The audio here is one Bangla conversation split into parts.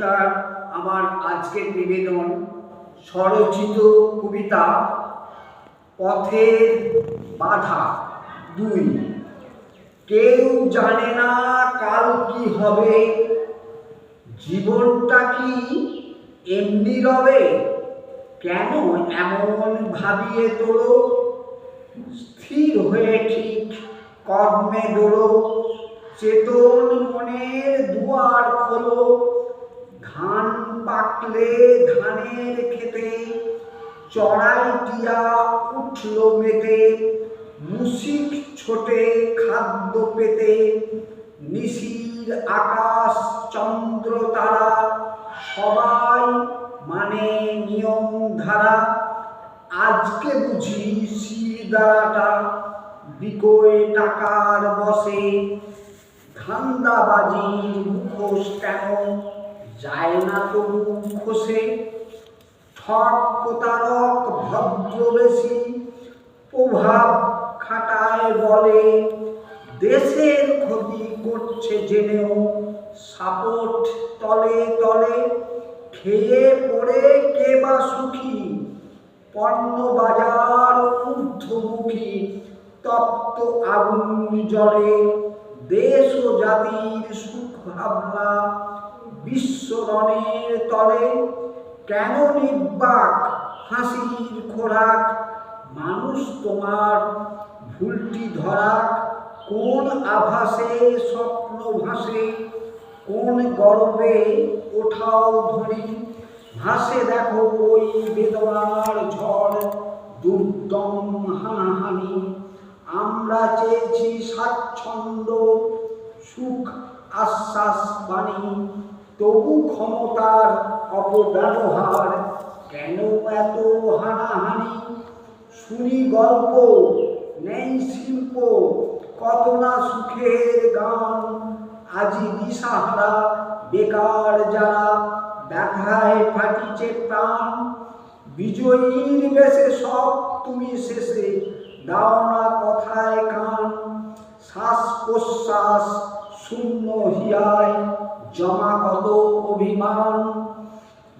নমস্কার আমার আজকের নিবেদন, স্বরচিত কবিতা, পথের বাধা দুই। কেউ জানে না কাল কি হবে, জীবনটা কি এমনি রবে, কেন এমন ভাবিয়ে তোলো? স্থির হয়ে ঠিক কর্মে দোলো, চেতন মনের পাকলে ধানের খেতে চড়াই টিয়া উঠল মেতে, মুসিক ছোটে খাদ্য পেতে, নিশির আকাশ চন্দ্র তারা সবাই মানে নিয়ম ধারা। আজকে বুঝি শিরদাঁড়াটা বিকোয় টাকার বসে। ধান্দাবাজির মুখোশ কেন যায় না তবু খসে। ঠক প্রতারক ভদ্রবেশী প্রভাব খাটায় বলে, দেশের ক্ষতি করছে জেনেও সাপোর্ট তলে তলে, খেয়ে পড়ে কে বা সুখী? পণ্য বাজার ঊর্ধ্বমুখী, তপ্ত আগুন জলে দেশ ও জাতির সুখ ভাবনা বিশ্বরণের তলে কেন নির্বাক হাসির খোরাক? মানুষ তোমার ভুলটি ধরাক। কোন আভাসে স্বপ্ন ভাসে? কোন গর্বে ওঠাও ধরি ভাসে দেখো ওই বেদনার ঝড়, দুর্দম হানাহানি। আমরা চেয়েছি স্বাচ্ছন্দ্য, সুখ, আশ্বাস বাণী। তবু ক্ষমতার অপব্যবহার কেন এত হানাহানি? শুনি গল্প নেই শিল্প, কত না সুখের গান। আজি দিশাহারা, বেকার যারা ব্যথায় ফাটিছে প্রাণ। বিজয়ীর বেশে সব তুমি শেষে দাও না কথায় কান। শ্বাস প্রশ্বাস, শূন্য হিয়ায় জমা কত অভিমান।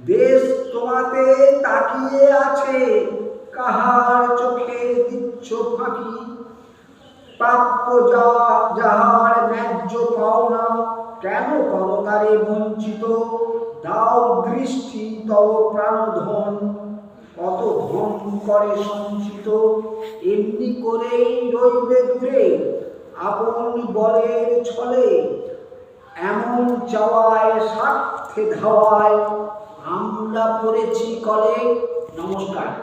দেশ তোমাতে তাকিয়ে আছে, কাহার চোখে দিচ্ছ ফাঁকি? প্রাপ্য যা, যাহার ন্যায্য পাওনা, কেন করো বঞ্চিত? দাও দৃষ্টি, তব প্রাণধন। কত ধন করে সঞ্চিত, এমনি করেই রইবে দূরে। আপন বলের ছলে এমন চাওয়ায় স্বার্থে ধাওয়ায় আমরা পড়েছি কলে নমস্কার।